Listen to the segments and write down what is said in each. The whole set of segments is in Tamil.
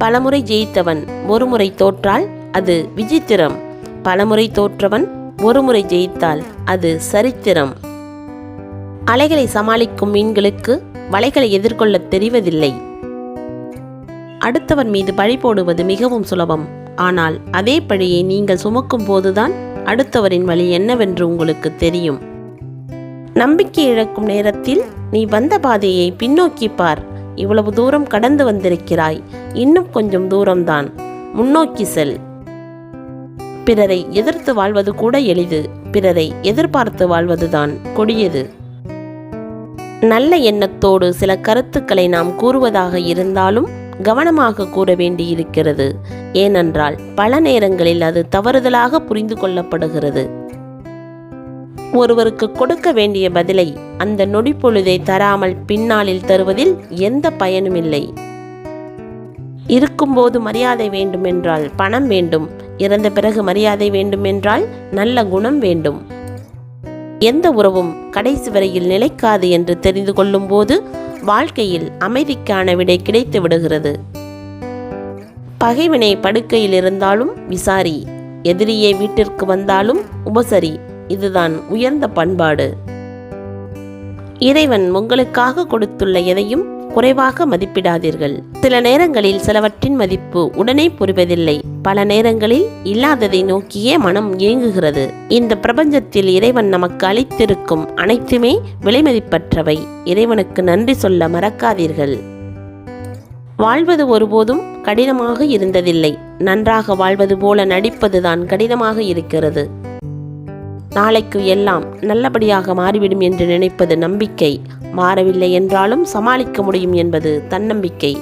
பலமுறை ஜெயித்தவன் ஒருமுறை தோற்றால் அது விசித்திரம். பலமுறை தோற்றவன் ஒருமுறை ஜெயித்தால் அது சரித்திரம். அலைகளை சமாளிக்கும் மீன்களுக்கு வலைகளை எதிர்கொள்ளத் தெரிவதில்லை. அடுத்தவன் மீது பழி போடுவது மிகவும் சுலபம். ஆனால் அதே பழியை நீங்கள் சுமக்கும் போதுதான் அடுத்தவரின் வழி என்னவென்று உங்களுக்கு தெரியும். நம்பிக்கை இழக்கும் நேரத்தில் நீ வந்த பாதையை பின்னோக்கி பார். இவ்வளவு தூரம் கடந்து வந்திருக்கிறாய். இன்னும் கொஞ்சம் தூரம்தான். முன்னோக்கி செல். பிறரை எதிர்த்து வாழ்வது கூட எளிது. பிறரை எதிர்பார்த்து வாழ்வதுதான் கொடியது. நல்ல எண்ணத்தோடு சில கருத்துக்களை நாம் கூறுவதாக இருந்தாலும் கவனமாக கூற வேண்டியிருக்கிறது. ஏனென்றால் பல நேரங்களில் அது தவறுதலாக புரிந்து கொள்ளப்படுகிறது. ஒருவருக்கு கொடுக்க வேண்டிய பதிலை அந்த நொடிப்பொழுதை தராமல் பின்னாளில் தருவதில் எந்த பயனும் இல்லை. இருக்கும்போது மரியாதை வேண்டுமென்றால் பணம் வேண்டும். இறந்த பிறகு மரியாதை வேண்டுமென்றால் நல்ல குணம் வேண்டும். எந்த உறவும் கடைசி வரையில் நிலைக்காது என்று தெரிந்து கொள்ளும்போது வாழ்க்கையில் அமைதிக்கான விடை கிடைத்து விடுகிறது. பகைவினை படுக்கையில் இருந்தாலும் விசாரி எதிரியே வீட்டிற்கு வந்தாலும் உபசரி இதுதான் உயர்ந்த பண்பாடு. இறைவன் உங்களுக்காக கொடுத்துள்ள எதையும் குறைவாக மதிப்பிடாதீர்கள். சில நேரங்களில் சிலவற்றின் மதிப்பு உடனே புரிவதில்லை. பல நேரங்களில் இல்லாததை நோக்கியே மனம் இயங்குகிறது. இந்த பிரபஞ்சத்தில் இறைவன் நமக்கு அளித்திருக்கும் அனைத்துமே விலைமதிப்பற்றவை. இறைவனுக்கு நன்றி சொல்ல மறக்காதீர்கள். வாழ்வது ஒருபோதும் கடினமாக இருந்ததில்லை. நன்றாக வாழ்வது போல நடிப்பதுதான் கடினமாக இருக்கிறது. நாளைக்கு எல்லாம் நல்லபடியாக மாறிவிடும் என்று நினைப்பது நம்பிக்கை. மாறவில்லை என்றாலும் சமாளிக்க முடியும் என்பது தன்னம்பிக்கை.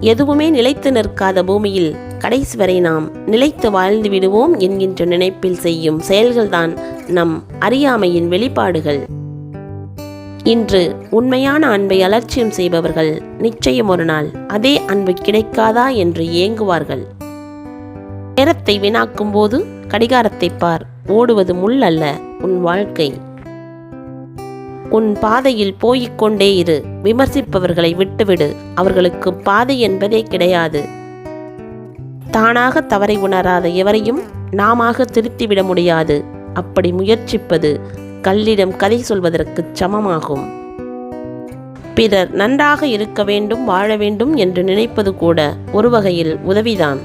எதுவுமே நிலைத்து நிற்காத பூமியில் கடைசி வரை நாம் நிலைத்து வாழ்ந்து விடுவோம் என்கின்ற நினைப்பில் செய்யும் செயல்கள்தான் நம் அறியாமையின் வெளிப்பாடுகள். இன்று உண்மையான அன்பை அலட்சியம் செய்பவர்கள் நிச்சயம் ஒரு நாள் அதே அன்பு கிடைக்காதா என்று ஏங்குவார்கள். நேரத்தை வீணாக்கும் போது கடிகாரத்தை பார். ஓடுவது முள் அல்ல உன் வாழ்க்கை. உன் பாதையில் போய்க்கொண்டே இரு. விமர்சிப்பவர்களை விட்டுவிடு. அவர்களுக்கு பாதை என்பதே கிடையாது. தானாக தவறை உணராத எவரையும் நாமாக திருத்திவிட முடியாது. அப்படி முயற்சிப்பது கல்லிடம் கதை சொல்வதற்கு சமமாகும். பிறர் நன்றாக இருக்க வேண்டும் வாழ வேண்டும் என்று நினைப்பது கூட ஒரு வகையில் உதவிதான்.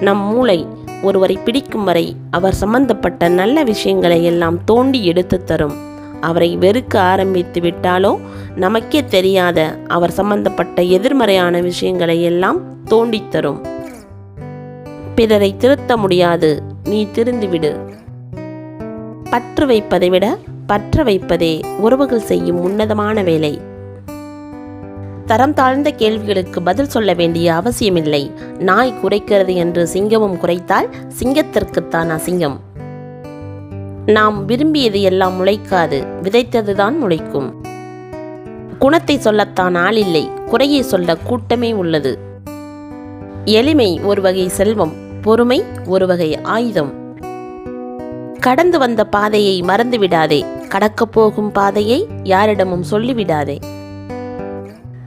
நம் மூளை ஒருவரை பிடிக்கும் வரை அவர் சம்பந்தப்பட்ட நல்ல விஷயங்களை எல்லாம் தோண்டி எடுத்து தரும். அவரை வெறுக்க ஆரம்பித்து விட்டாலோ? நமக்கே தெரியாத அவர் சம்பந்தப்பட்ட எதிர்மறையான விஷயங்களை எல்லாம் தோண்டித் தரும். பிறரை திருத்த முடியாது. நீ திருந்துவிடு பற்று வைப்பதை விட பற்ற வைப்பதே உறவுகள் செய்யும் உன்னதமான வேலை. தரம் தாழ்ந்த கேள்விகளுக்கு பதில் சொல்ல வேண்டிய அவசியமில்லை. நாய் குறைக்கிறது என்று சிங்கமும் குறைத்தால் சிங்கத்திற்குத்தான் அசிங்கம். நாம் விரும்பியது எல்லாம் முளைக்காது விதைத்ததுதான் முளைக்கும். குணத்தை சொல்லத்தான் ஆள் இல்லை குறையை சொல்ல கூட்டமே உள்ளது. எளிமை ஒரு வகை செல்வம் பொறுமை ஒரு வகை ஆயுதம். கடந்து வந்த பாதையை மறந்து விடாதே கடக்கப் போகும் பாதையை யாரிடமும் சொல்லிவிடாதே.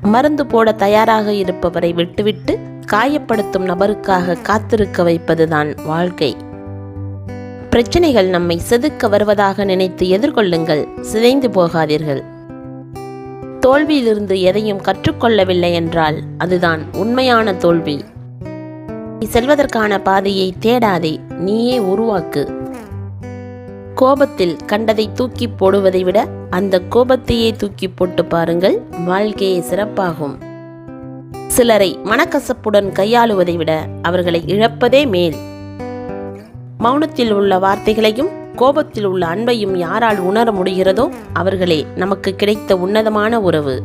மருந்து போட தயாராக இருப்பவரை விட்டுவிட்டு காயப்படுத்தும் நபருக்காக காத்திருக்க வைப்பதுதான் வாழ்க்கை. பிரச்சனைகள் நம்மை செதுக்க வருவதாக நினைத்து எதிர்கொள்ளுங்கள் சிதைந்து போகாதீர்கள். தோல்வியிலிருந்து எதையும் கற்றுக்கொள்ளவில்லை என்றால் அதுதான் உண்மையான தோல்வி. நீ செல்வதற்கான பாதையை தேடாதே நீயே உருவாக்கு. கோபத்தில் கண்டதை தூக்கி போடுவதை விட அந்த கோபத்தையே தூக்கி போட்டு பாருங்கள் வாழ்க்கையே சிறப்பாகும். சிலரை மனக்கசப்புடன் கையாளுவதை விட அவர்களை இழப்பதே மேல். மௌனத்தில் உள்ள வார்த்தைகளையும் கோபத்தில் உள்ள அன்பையும் யாரால் உணர முடிகிறதோ அவர்களே நமக்கு கிடைத்த உன்னதமான உறவு.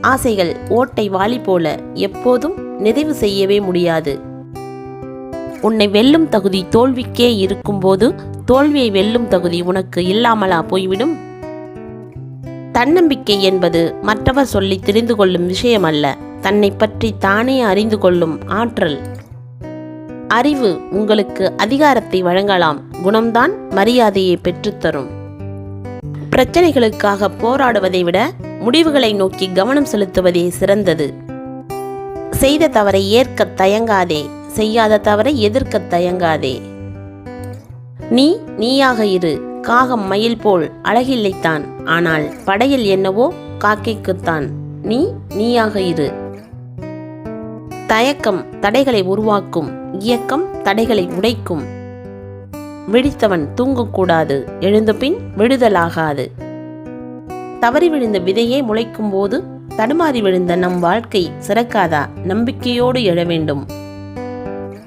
ஆசைகள் ஓட்டை வாலி போல எப்போதும் நிறைவு செய்யவே முடியாது. உன்னை வெல்லும் தகுதி தோல்விக்கே இருக்கும்போது தோல்வியை வெல்லும் தகுதி உனக்கு இல்லாமலா போய்விடும்? தன்னம்பிக்கை என்பது மற்றவர் சொல்லி தெரிந்து கொள்ளும் விஷயம் அல்ல தன்னை பற்றி தானே அறிந்து கொள்ளும் ஆற்றல். அறிவு உங்களுக்கு அதிகாரத்தை வழங்கலாம். குணம்தான் மரியாதையை பெற்றுத்தரும். பிரச்சனைகளுக்காக போராடுவதை விட முடிவுகளை நோக்கி கவனம் செலுத்துவதே சிறந்தது. செய்த தவறை ஏற்கத் தயங்காதே. செய்யாத தவறை எதிர்க்கத் தயங்காதே. நீ நீயாக இரு. காகம் மயில் போல் அழகில்லைத்தான். ஆனால் படையில் என்னவோ காக்கைக்குத்தான். நீ நீயாக இரு. தயக்கம் தடைகளை உருவாக்கும். இயக்கம் தடைகளை உடைக்கும். விழித்தவன் தூங்கக்கூடாது. எழுந்தபின் விடுதலாகாது. தவறி விழுந்த விதையே முளைக்கும் போது தடுமாறி விழுந்த நம் வாழ்க்கை சிறக்காதா? நம்பிக்கையோடு எழ வேண்டும்.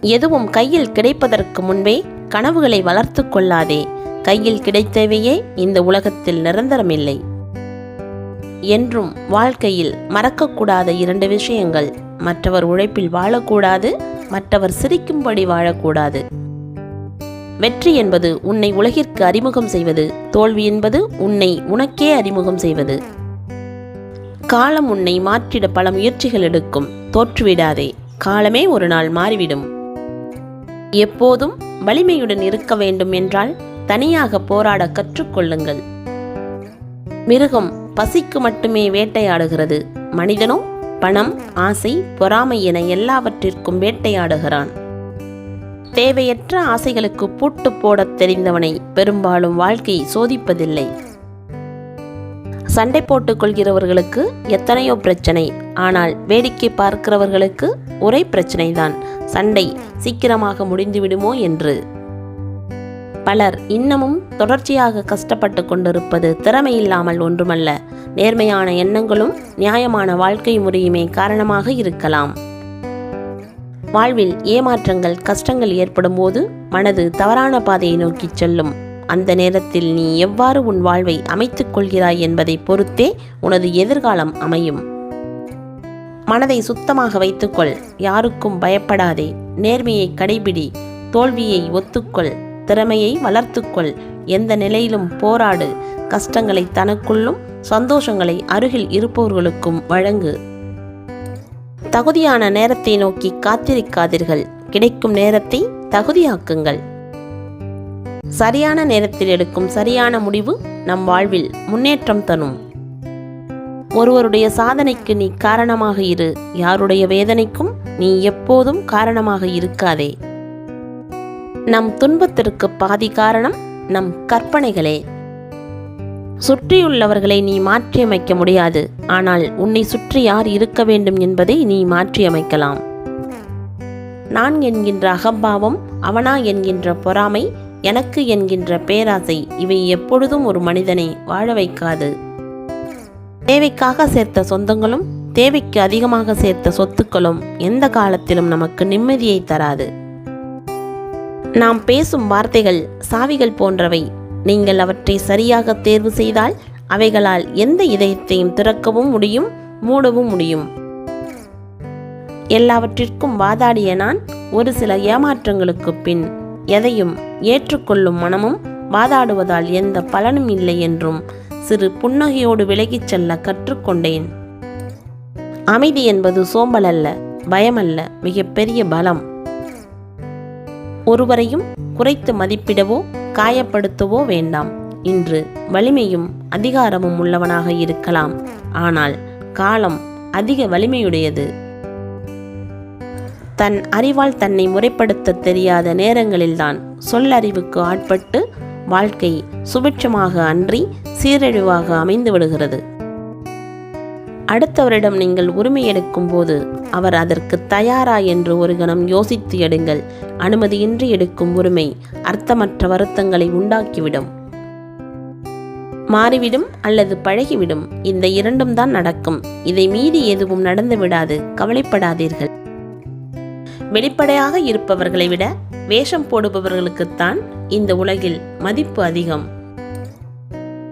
எதுவும் கையில் கிடைப்பதற்கு முன்பே கனவுகளை வளர்த்து கொள்ளாதே. கையில் கிடைத்தவையே இந்த உலகத்தில் நிரந்தரமில்லை. என்றும் வாழ்க்கையில் மறக்கக்கூடாத இரண்டு விஷயங்கள். மற்றவர் உழைப்பில் வாழக்கூடாது மற்றவர் சிரிக்கும்படி வாழக்கூடாது. வெற்றி என்பது உன்னை உலகிற்கு அறிமுகம் செய்வது தோல்வி என்பது உன்னை உனக்கே அறிமுகம் செய்வது. காலம் உன்னை மாற்றிட பல முயற்சிகள் எடுக்கும் தோற்றுவிடாதே. காலமே ஒரு நாள் மாறிவிடும். எப்போதும் வலிமையுடன் இருக்க வேண்டும் என்றால் தனியாக போராட கற்றுக்கொள்ளுங்கள். மிருகம் பசிக்கு மட்டுமே வேட்டையாடுகிறது. மனிதனோ பணம் ஆசை பொறாமை என எல்லாவற்றிற்கும் வேட்டையாடுகிறான். தேவையற்ற ஆசைகளுக்கு பூட்டு போடத் தெரிந்தவனை பெரும்பாலும் வாழ்க்கை சோதிப்பதில்லை. சண்டை போட்டுக் கொள்கிறவர்களுக்கு எத்தனையோ பிரச்சனை ஆனால் வேடிக்கை பார்க்கிறவர்களுக்கு ஒரே பிரச்சனைதான். சண்டை சீக்கிரமாக முடிந்துவிடுமோ என்று. பலர் இன்னமும் தொடர்ச்சியாக கஷ்டப்பட்டு கொண்டிருப்பது திறமையில்லாமல் ஒன்றுமல்ல. நேர்மையான எண்ணங்களும் நியாயமான வாழ்க்கை முறையுமே காரணமாக இருக்கலாம். வாழ்வில் ஏமாற்றங்கள் கஷ்டங்கள் ஏற்படும் போது மனது தவறான பாதையை நோக்கிச் செல்லும். அந்த நேரத்தில் நீ எவ்வாறு உன் வாழ்வை அமைத்துக் கொள்கிறாய் என்பதை பொறுத்தே உனது எதிர்காலம் அமையும். மனதை சுத்தமாக வைத்துக்கொள். யாருக்கும் பயப்படாதே. நேர்மையை கடைபிடி. தோல்வியை ஒத்துக்கொள். திறமையை வளர்த்துக்கொள். எந்த நிலையிலும் போராடு. கஷ்டங்களை தனக்குள்ளும் சந்தோஷங்களை அருகில் இருப்பவர்களுக்கும் வழங்கு. தகுதியான நேரத்தை நோக்கி காத்திருக்காதீர்கள். கிடைக்கும் நேரத்தை தகுதியாக்குங்கள். சரியான நேரத்தில் எடுக்கும் சரியான முடிவு நம் வாழ்வில் முன்னேற்றம் தரும். ஒருவருடைய சாதனைக்கு நீ காரணமாக இரு. யாருடைய வேதனைக்கும் நீ எப்போதும் காரணமாக இருக்காதே. நம் துன்பத்திற்கு பாதி காரணம் நம் கற்பனைகளே. சுற்றியுள்ளவர்களை நீ மாற்றியமைக்க முடியாது. ஆனால் உன்னை சுற்றி யார் இருக்க வேண்டும் என்பதை நீ மாற்றியமைக்கலாம். நான் என்கின்ற அகம்பாவம் அவனா என்கின்ற பொறாமை எனக்கு என்கின்ற பேராசை இவை எப்பொழுதும் ஒரு மனிதனை வாழ வைக்காது. தேவைக்காக சேர்த்த சொந்தங்களும் தேவைக்கு அதிகமாக சேர்த்த சொத்துக்களும் எந்த காலத்திலும் நமக்கு நிம்மதியை தராது. நாம் பேசும் வார்த்தைகள் சாவிகள் போன்றவை. நீங்கள் அவற்றை சரியாக தேர்வு செய்தால் அவைகளால் எந்த இதயத்தையும் திறக்கவும் முடியும் மூடவும் முடியும். எல்லாவற்றிற்கும் வாதாடிய நான் ஒரு சில ஏமாற்றங்களுக்கு பின் எதையும் ஏற்றுக்கொள்ளும் மனமும் வாதாடுவதால் எந்த பலனும் இல்லை என்றும் சிறு புன்னகையோடு விலகிச் செல்ல கற்றுக்கொண்டேன். அமைதி என்பது சோம்பல் அல்ல பயமல்ல மிகப்பெரிய பலம். ஒருவரையும் குறைத்து மதிப்பிடவோ காயப்படுத்தவோ வேண்டாம். இன்று வலிமையும் அதிகாரமும் உள்ளவனாக இருக்கலாம். ஆனால் காலம் அதிக வலிமையுடையது. தன் அறிவால் தன்னை முறைப்படுத்த தெரியாத நேரங்களில்தான் சொல்லறிவுக்கு ஆட்பட்டு வாழ்க்கை சுபிட்சமாக அன்றி சீரழிவாக அமைந்து விடுகிறது. அடுத்தவரிடம் நீங்கள் உரிமை எடுக்கும் போது அவர் அதற்கு தயாரா என்று ஒரு கணம் யோசித்து எடுங்கள். அனுமதியின்றி எடுக்கும் உரிமை அர்த்தமற்ற வருத்தங்களை உண்டாக்கிவிடும். மாறிவிடும் அல்லது பழகிவிடும் இந்த இரண்டும் தான் நடக்கும். இதை மீறி எதுவும் நடந்து விடாது கவலைப்படாதீர்கள். வெளிப்படையாக இருப்பவர்களை விட வேஷம் போடுபவர்களுக்குத்தான் இந்த உலகில் மதிப்பு அதிகம்.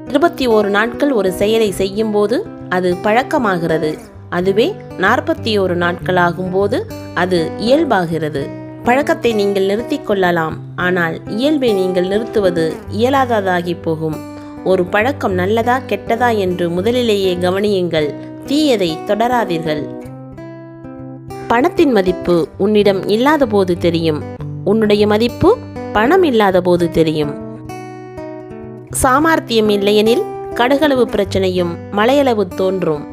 இருபத்தி ஓரு நாட்கள் ஒரு செயலை செய்யும்போது அது பழக்கமாகிறது. அதுவே நாற்பத்தி ஓரு நாட்கள் ஆகும்போது அது இயல்பாகிறது. பழக்கத்தை நீங்கள் நிறுத்திக் கொள்ளலாம். ஆனால் இயல்பை நீங்கள் நிறுத்துவது இயலாததாகி போகும். ஒரு பழக்கம் நல்லதா கெட்டதா என்று முதலிலேயே கவனியுங்கள். தீயதை தொடராதீர்கள். பணத்தின் மதிப்பு உன்னிடம் இல்லாத போது தெரியும். உன்னுடைய மதிப்பு பணம் இல்லாத போது தெரியும். சாமர்த்தியம் இல்லையெனில் கடுகளவு பிரச்சனையும் மலையளவு தோன்றும்.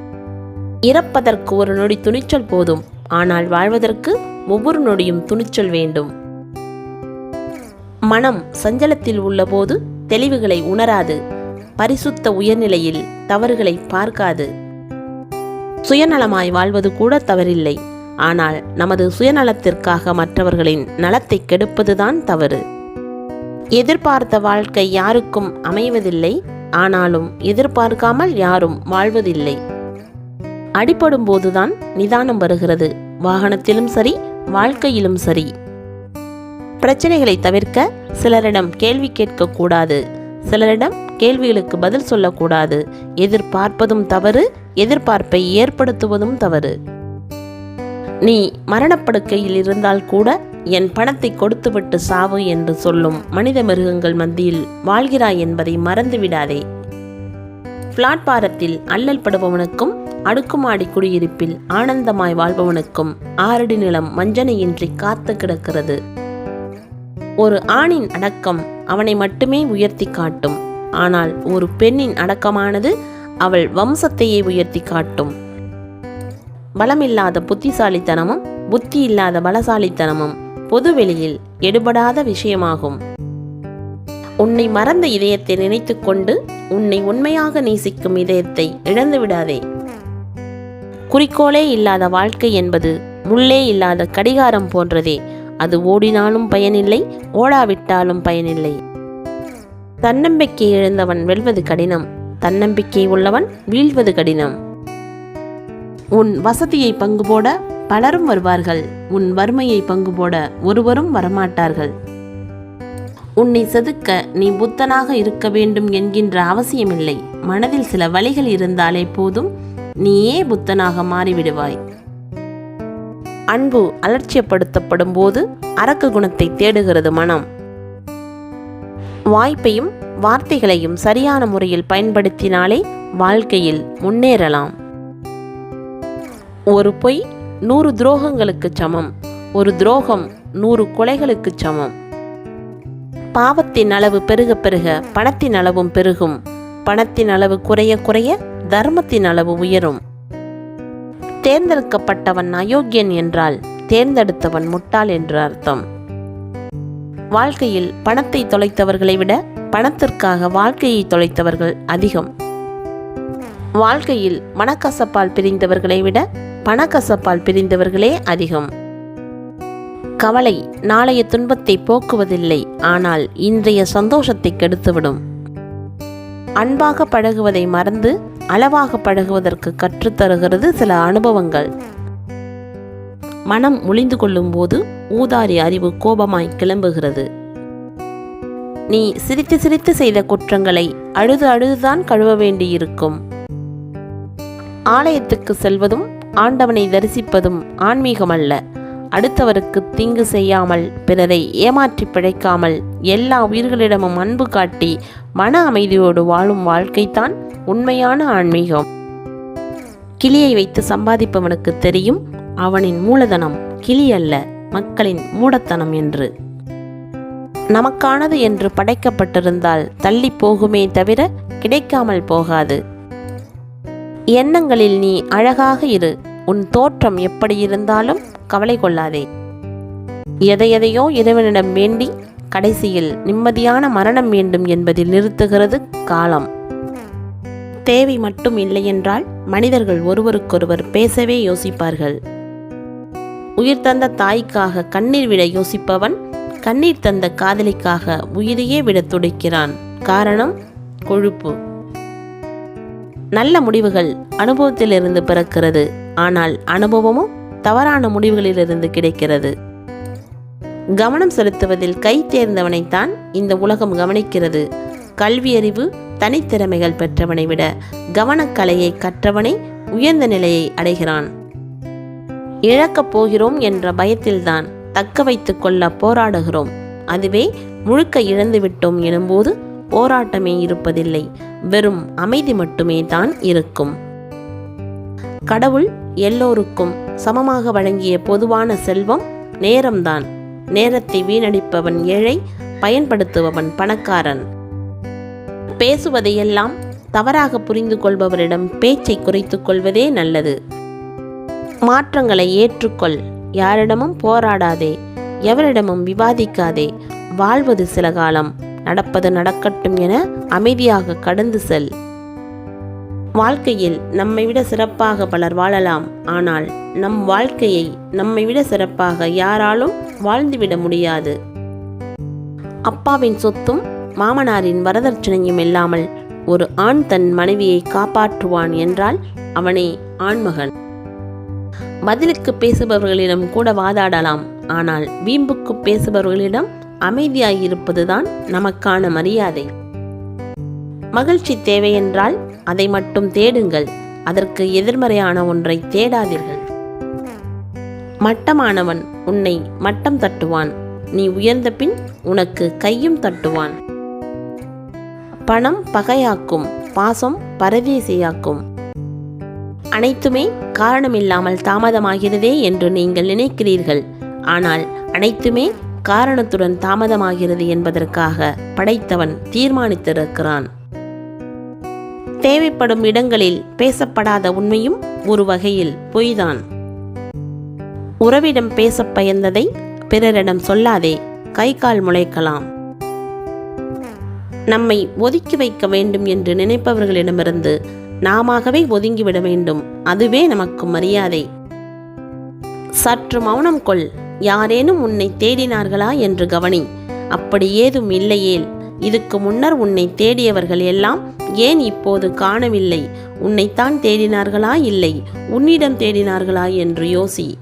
இறப்பதற்கு ஒரு நொடி துணிச்சல் போதும் ஆனால் வாழ்வதற்கு ஒவ்வொரு நொடியும் துணிச்சல் வேண்டும். மனம் சஞ்சலத்தில் உள்ளபோது தெளிவுகளை உணராது பரிசுத்த உயர்நிலையில் தவறுகளை பார்க்காது. சுயநலமாய் வாழ்வது கூட தவறில்லை. ஆனால் நமது சுயநலத்திற்காக மற்றவர்களின் நலத்தை கெடுப்பதுதான் தவறு. எதிர்பார்த்த வாழ்க்கை யாருக்கும் அமைவதில்லை ஆனாலும் எதிர்பார்க்காமல் யாரும் வாழ்வதில்லை. அடிபடும் போதுதான் நிதானம் வருகிறது வாகனத்திலும் சரி வாழ்க்கையிலும் சரி. பிரச்சனைகளை தவிர்க்க சிலரிடம் கேள்வி கேட்கக்கூடாது சிலரிடம் கேள்விகளுக்கு பதில் சொல்லக்கூடாது. எதிர்பார்ப்பதும் தவறு எதிர்பார்ப்பை ஏற்படுத்துவதும் தவறு. நீ மரணப்படுக்கையில் இருந்தால் கூட என் பணத்தை கொடுத்துவிட்டு சாவு என்று சொல்லும் மனித மிருகங்கள் மத்தியில் வாழ்கிறாய் என்பதை மறந்துவிடாதே. பிளாட்பாரத்தில் அல்லல் படுபவனுக்கும் அடுக்குமாடி குடியிருப்பில் ஆனந்தமாய் வாழ்பவனுக்கும் ஆறடி நிலம் வஞ்சனையின்றி காத்து கிடக்கிறது. ஒரு ஆணின் அடக்கம் அவனை மட்டுமே உயர்த்தி காட்டும். ஆனால் ஒரு பெண்ணின் அடக்கமானது அவள் வம்சத்தையே உயர்த்தி காட்டும். பலமில்லாத புத்திசாலித்தனமும் புத்தி இல்லாத பலசாலித்தனமும் பொதுவெளியில் எடுபடாத விஷயமாகும். உன்னை மறந்த இதயத்தை நினைத்துக்கொண்டு உன்னை உண்மையாக நேசிக்கும் இதயத்தை இழந்து விடாதே. குறிக்கோளே இல்லாத வாழ்க்கை என்பது முள்ளே இல்லாத கடிகாரம் போன்றதே. அது ஓடினாலும் பயனில்லை ஓடாவிட்டாலும் பயனில்லை. தன்னம்பிக்கை இழந்தவன் வெல்வது கடினம் தன்னம்பிக்கை உள்ளவன் வீழ்வது கடினம். உன் வசதியை பங்கு போட பலரும் வருவார்கள். உன் வறுமையை பங்கு போட ஒருவரும் வரமாட்டார்கள். உன்னை செதுக்க நீ புத்தனாக இருக்க வேண்டும் என்கின்ற அவசியமில்லை. மனதில் சில வழிகள் இருந்தாலே போதும் நீயே புத்தனாக மாறிவிடுவாய். அன்பு அலட்சியப்படுத்தப்படும் போது அரக்கு குணத்தை தேடுகிறது மனம். வாய்ப்பையும் வார்த்தைகளையும் சரியான முறையில் பயன்படுத்தினாலே வாழ்க்கையில் முன்னேறலாம். ஒரு பொய் நூறு துரோகங்களுக்கு சமம். ஒரு துரோகம் நூறு கொலைகளுக்கு சமம். பாவத்தின் அளவு பெருக பெருக பணத்தின் அளவும் பெருகும். பணத்தின் அளவு குறைய குறைய தர்மத்தின் அளவு உயரும். தேர்ந்தெடுக்கப்பட்டவன் அயோக்கியன் என்றால் தேர்ந்தெடுத்தவன் முட்டாள் என்று அர்த்தம். வாழ்க்கையில் பணத்தை தொலைத்தவர்களை விட பணத்திற்காக வாழ்க்கையை தொலைத்தவர்கள் அதிகம். வாழ்க்கையில் மனக்கசப்பால் பிரிந்தவர்களை விட பணக்கசப்பால் பிரிந்தவர்களே அதிகம். கவலை நாளைய துன்பத்தை போக்குவதில்லை ஆனால் இன்றைய சந்தோஷத்தை கெடுத்துவிடும். அன்பாக பழகுவதை மறந்து அளவாக பழகுவதற்கு கற்றுத்தருகிறது சில அனுபவங்கள். மனம் ஒளிந்து கொள்ளும் போது ஊதாரி அறிவு கோபமாய் கிளம்புகிறது. நீ சிரித்து சிரித்து செய்த குற்றங்களை அழுது அழுதுதான் கழுவ வேண்டியிருக்கும். ஆலயத்துக்கு செல்வதும் ஆண்டவனை தரிசிப்பதும் ஆன்மீகமல்ல. அடுத்தவருக்கு தீங்கு செய்யாமல் பிறரை ஏமாற்றி பிழைக்காமல் எல்லா உயிர்களிடமும் அன்பு காட்டி மன அமைதியோடு வாழும் வாழ்க்கைத்தான் உண்மையான ஆன்மீகம். கிளியை வைத்து சம்பாதிப்பவனுக்கு தெரியும் அவனின் மூலதனம் கிளி அல்ல மக்களின் மூடத்தனம் என்று. நமக்கானது என்று படைக்கப்பட்டிருந்தால் தள்ளி போகுமே தவிர கிடைக்காமல் போகாது. எண்ணங்களில் நீ அழகாக இரு. உன் தோற்றம் எப்படி இருந்தாலும் கவலை கொள்ளாதே. எதையெதையோ இறைவனிடம் வேண்டி கடைசியில் நிம்மதியான மரணம் வேண்டும் என்பதில் நிறுத்துகிறது காலம். தேவை மட்டும் இல்லையென்றால் மனிதர்கள் ஒருவருக்கொருவர் பேசவே யோசிப்பார்கள். உயிர் தந்த தாய்க்காக கண்ணீர் விட யோசிப்பவன் கண்ணீர் தந்த காதலிக்காக உயிரையே விட துடிக்கிறான். காரணம் கொழுப்பு. நல்ல முடிவுகள் அனுபவத்திலிருந்து பிறக்கிறது. ஆனால் அனுபவமும் தவறான முடிவுகளிலிருந்து கிடைக்கிறது. கவனம் செலுத்துவதில் கை தேர்ந்தவனைத்தான் இந்த உலகம் கவனிக்கிறது. கல்வியறிவு தனித்திறமைகள் பெற்றவனை விட கவனக்கலையை கற்றவனே உயர்ந்த நிலையை அடைகிறான். இழக்கப் போகிறோம் என்ற பயத்தில்தான் தக்க வைத்துக் கொள்ள போராடுகிறோம். அதுவே முழுக்க இழந்துவிட்டோம் எனும்போது போராட்டமே இருப்பதில்லை. வெறும் அமைதி மட்டுமே தான் இருக்கும். கடவுள் எல்லோருக்கும் சமமாக வழங்கிய பொதுவான செல்வம் நேரம்தான். நேரத்தை வீணடிப்பவன் ஏழை பயன்படுத்துபவன் பணக்காரன். பேசுவதையெல்லாம் தவறாக புரிந்து கொள்பவரிடம் பேச்சை குறைத்துக் கொள்வதே நல்லது. மாற்றங்களை ஏற்றுக்கொள். யாரிடமும் போராடாதே. எவரிடமும் விவாதிக்காதே. வாழ்வது சில காலம். நடப்பது நடக்கட்டும் என அமைதியாக கடந்து செல். வாழ்க்கையில் நம்மை விட சிறப்பாக பலர் வாழலாம். ஆனால் நம் வாழ்க்கையை நம்மை விட சிறப்பாக யாராலும் வாழ்ந்துவிட முடியாது. அப்பாவின் சொத்தும் மாமனாரின் வரதட்சணையும் இல்லாமல் ஒரு ஆண் தன் மனைவியை காப்பாற்றுவான் என்றால் அவனே ஆண்மகன். பதிலுக்கு பேசுபவர்களிடம் கூட வாதாடலாம். ஆனால் வீம்புக்கு பேசுபவர்களிடம் அமைதியாயிருப்பதுதான் நமக்கான மரியாதை. மகிழ்ச்சி தேவையென்றால் அதை மட்டும் தேடுங்கள். அதற்கு எதிர்மறையான ஒன்றை தேடாதீர்கள். மட்டமானவன் உன்னை மட்டம் தட்டுவான். நீ உயர்ந்த பின் உனக்கு கையும் தட்டுவான். பணம் பகையாக்கும் பாசம் பரதேசியாக்கும். அனைத்துமே காரணமில்லாமல் தாமதமாகிறதே என்று நீங்கள் நினைக்கிறீர்கள். ஆனால் அனைத்துமே காரணத்துடன் தாமதமாகிறது என்பதற்காக படைத்தவன் தீர்மானித்திருக்கிறான். தேவைப்படும் இடங்களில் பேசப்படாத உண்மையும் ஒரு வகையில் பொய்தான். உறவிடம் பேச பயந்ததை பிறரிடம் சொல்லாதே கை கால் முளைக்கலாம். நம்மை ஒதுக்கி வைக்க வேண்டும் என்று நினைப்பவர்களிடமிருந்து நாமாகவே ஒதுங்கிவிட வேண்டும் அதுவே நமக்கு மரியாதை. சற்று மௌனம் கொள் யாரேனும் உன்னை தேடினார்களா என்று கவனி. அப்படி ஏதும் இல்லையேல் இதுக்கு முன்னர் உன்னை தேடியவர்கள் எல்லாம் ஏன் இப்போது காணவில்லை? உன்னைத்தான் தேடினார்களா இல்லை? உன்னிடம் தேடினார்களா என்று யோசி.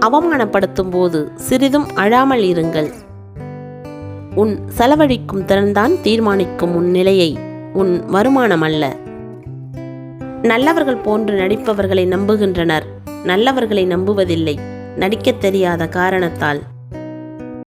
அவமானப்படுத்தும் போது சிறிதும் அழாமல் இருங்கள். உன் செலவழிக்கும் திறன்தான் தீர்மானிக்கும் உன் நிலையை உன் வருமானம் அல்ல. நல்லவர்கள் போன்று நடிப்பவர்களை நம்புகின்றனர். நல்லவர்களை நம்புவதில்லை. நடிக்கத் தெரியாத காரணத்தால்.